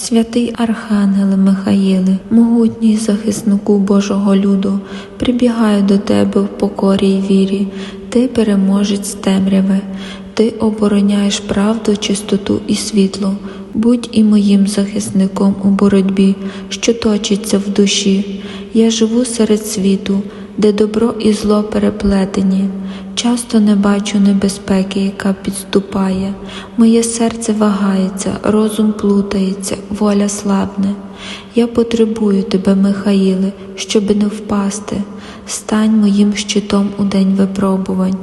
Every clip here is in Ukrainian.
Святий Архангеле Михаїле, могутній захиснику Божого люду, прибігаю до тебе в покорі й вірі, ти переможець темряви, ти обороняєш правду, чистоту і світло. Будь і моїм захисником у боротьбі, що точиться в душі. Я живу серед світу, де добро і зло переплетені. Часто не бачу небезпеки, яка підступає. Моє серце вагається, розум плутається, воля слабне. Я потребую тебе, Михаїле, щоби не впасти. Стань моїм щитом у день випробувань.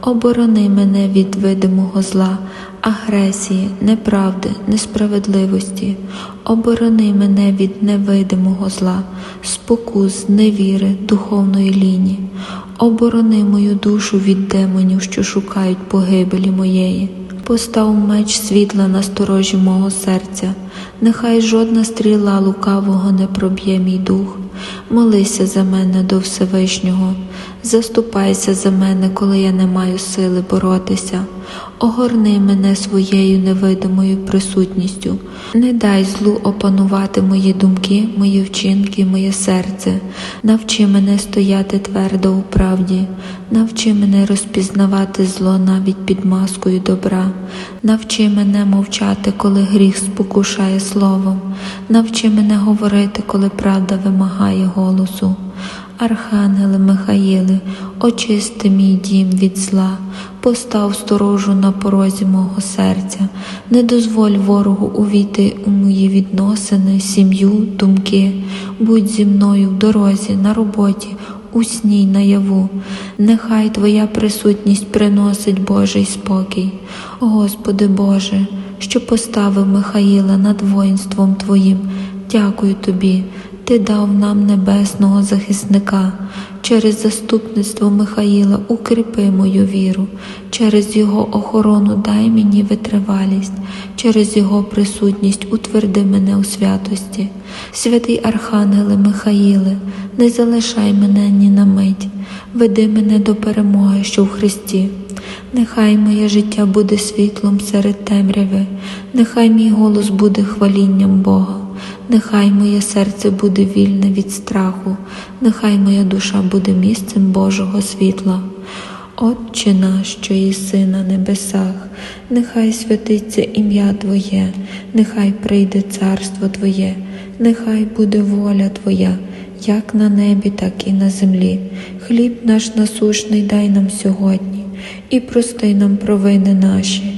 Оборони мене від видимого зла, агресії, неправди, несправедливості. Оборони мене від невидимого зла, спокус, невіри, духовної лінії. Оборони мою душу від демонів, що шукають погибелі моєї. Постав меч світла на сторожі мого серця, нехай жодна стріла лукавого не проб'є мій дух. Молися за мене до Всевишнього, заступайся за мене, коли я не маю сили боротися. Огорни мене своєю невидимою присутністю, не дай злу опанувати мої думки, мої вчинки, моє серце. Навчи мене стояти твердо у правді, навчи мене розпізнавати зло навіть під маскою добра, навчи мене мовчати, коли гріх спокушає словом, навчи мене говорити, коли правда вимагає голосу. Архангеле Михаїле, очисти мій дім від зла, постав сторожу на порозі мого серця, не дозволь ворогу увійти у мої відносини, сім'ю, думки, будь зі мною в дорозі, на роботі, у сні наяву. Нехай Твоя присутність приносить Божий спокій. Господи Боже, що поставив Михаїла над воїнством Твоїм, дякую Тобі. Ти дав нам небесного захисника. Через заступництво Михаїла укріпи мою віру, через його охорону дай мені витривалість, через його присутність утверди мене у святості. Святий Архангеле Михаїле, не залишай мене ні на мить, веди мене до перемоги, що в Христі. Нехай моє життя буде світлом серед темряви, нехай мій голос буде хвалінням Бога. Нехай моє серце буде вільне від страху, нехай моя душа буде місцем Божого світла. Отче наш, що єси на небесах, нехай святиться ім'я Твоє, нехай прийде царство Твоє, нехай буде воля Твоя, як на небі, так і на землі. Хліб наш насушний дай нам сьогодні, і прости нам провини наші